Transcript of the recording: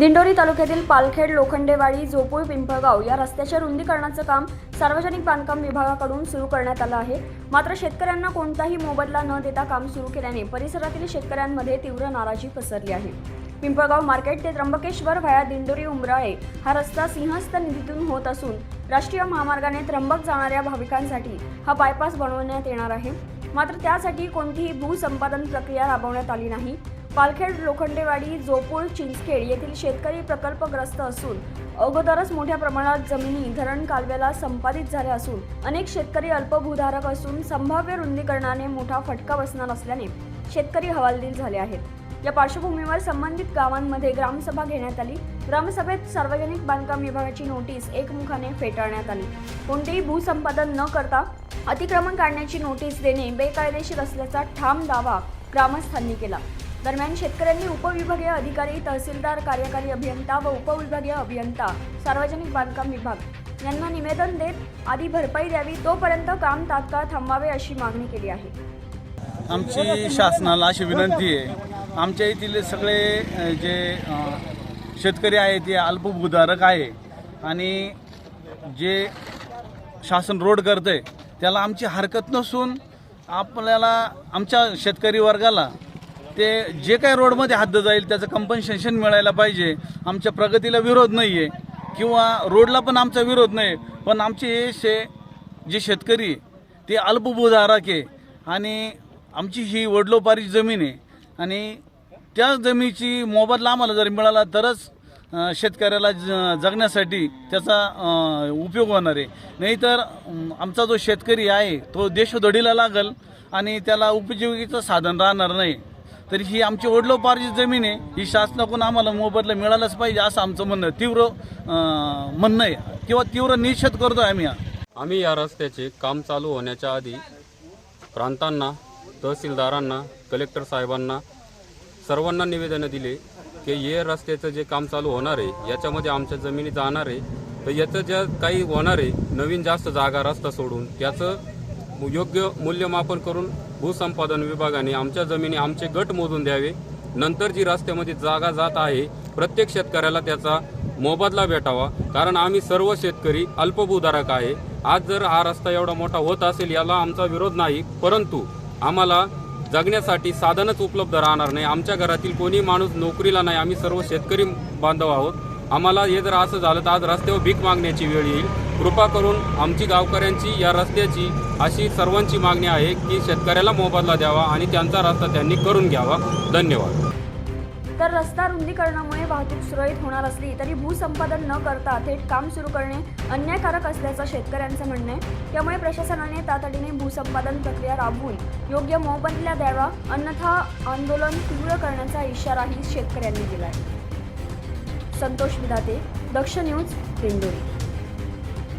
दिंडोरी तालुक्यातील पालखेड लोखंडेवाडी जोपूळ पिंपळगाव या रस्त्याच्या रुंदीकरणाचं काम सार्वजनिक बांधकाम विभागाकडून सुरू करण्यात आलं आहे. मात्र शेतकऱ्यांना कोणताही मोबदला न देता काम सुरू केल्याने परिसरातील शेतकऱ्यांमध्ये तीव्र नाराजी पसरली आहे. पिंपळगाव मार्केट ते त्र्यंबकेश्वर व्हाया दिंडोरी उमराळे हा रस्ता सिंहस्थ निधीतून होत असून राष्ट्रीय महामार्गाने त्र्यंबक जाणाऱ्या भाविकांसाठी हा बायपास बनवण्यात येणार आहे. मात्र त्यासाठी कोणतीही भूसंपादन प्रक्रिया राबवण्यात आली नाही. पालखेड लोखंडेवाडी जोपूळ चिंचखेड येथील शेतकरी प्रकल्पग्रस्त असून अगोदरच मोठ्या प्रमाणात जमिनी धरण कालव्याला संपादित झाल्या असून अनेक शेतकरी अल्पभूधारक असून संभाव्य रुंदीकरणाने मोठा फटका बसणार असल्याने शेतकरी हवालदिल झाले आहेत. या पार्श्वभूमीवर संबंधित गावांमध्ये ग्रामसभा घेण्यात आली. ग्रामसभेत सार्वजनिक बांधकाम विभागाची नोटीस एकमुखाने फेटाळण्यात आली. कोणतेही भूसंपादन न करता अतिक्रमण काढण्याची नोटीस देणे बेकायदेशीर असल्याचा ठाम दावा ग्रामस्थांनी केला. दरम्यान शेतकऱ्यांनी उपविभागीय अधिकारी तहसीलदार कार्यकारी अभियंता व उपविभागीय अभियंता सार्वजनिक बांधकाम विभाग यांना निवेदन देत आधी भरपाई द्यावी तोपर्यंत काम तात्काळ थांबावे अशी मागणी केली आहे. आमची शासनाला अशी विनंती आहे. आमच्या येथील सगळे जे शेतकरी आहे ते अल्पभूधारक आहे. आणि जे शासन रोड करतंय त्याला आमची हरकत नसून आपल्याला आमच्या शेतकरी वर्गाला ते जे काही रोडमध्ये हद्द जाईल त्याचं कंपन्सेशन मिळायला पाहिजे. आमच्या प्रगतीला विरोध नाही आहे किंवा रोडला पण आमचा विरोध नाही पण आमचे शे जे शेतकरी आहे, ते अल्पभूधारक आहे. आणि आमची ही वडलोपारी जमीन आहे. आणि त्या जमिनीची मोबदला आम्हाला जर मिळाला तरच शेतकऱ्याला ज जगण्यासाठी त्याचा उपयोग होणार आहे. नाहीतर आमचा जो शेतकरी आहे तो देशोधडीला लागल आणि त्याला उपजीविकेचं साधन राहणार नाही. तरी ही आमची ओढलोपारची जमीन आहे. ही शासनाकडून आम्हाला मोबदला मिळालाच पाहिजे असं आमचं म्हणणं तीव्र म्हणणं आहे. किंवा तीव्र निषेध करतो आम्ही हा. आम्ही या रस्त्याचे काम चालू होण्याच्या आधी प्रांतांना तहसीलदारांना कलेक्टर साहेबांना सर्वांना निवेदनं दिले की हे रस्त्याचं जे काम चालू होणार आहे याच्यामध्ये आमच्या जमिनी जाणार आहे. तर याचं ज्या काही होणार आहे नवीन जास्त जागा रस्ता सोडून त्याचं योग्य मूल्यमापन करून भूसंपादन विभागाने आमच्या जमिनी आमचे गट मोजून द्यावे. नंतर जी रस्त्यामध्ये जागा जात आहे प्रत्येक शेतकऱ्याला त्याचा मोबदला भेटावा. कारण आम्ही सर्व शेतकरी अल्पभूधारक आहे. आज जर हा रस्ता एवढा मोठा होत असेल याला आमचा विरोध नाही. परंतु आम्हाला जगण्यासाठी साधनच उपलब्ध राहणार नाही. आमच्या घरातील कोणी माणूस नोकरीला नाही. आम्ही सर्व शेतकरी बांधव आहोत. आम्हाला हे जर असं झालं तर आज रस्त्यावर भीक मागण्याची वेळ येईल. कृपा करून आमची गावकऱ्यांची या रस्त्याची अशी सर्वांची मागणी आहे की शेतकऱ्याला मोबदला द्यावा आणि त्यांचा रस्ता त्यांनी करून घ्यावा. धन्यवाद. तर रस्ता रुंदीकरणामुळे वाहतूक सुरळीत होणार असली तरी भूसंपादन न करता थेट काम सुरू करणे अन्यायकारक असल्याचं शेतकऱ्यांचं म्हणणं आहे. त्यामुळे प्रशासनाने तातडीने भूसंपादन प्रक्रिया राबवून योग्य मोबदला द्यावा अन्यथा आंदोलन तीव्र करण्याचा इशाराही शेतकऱ्यांनी दिला आहे संतोष विधाते दक्ष न्यूज दिंडोरी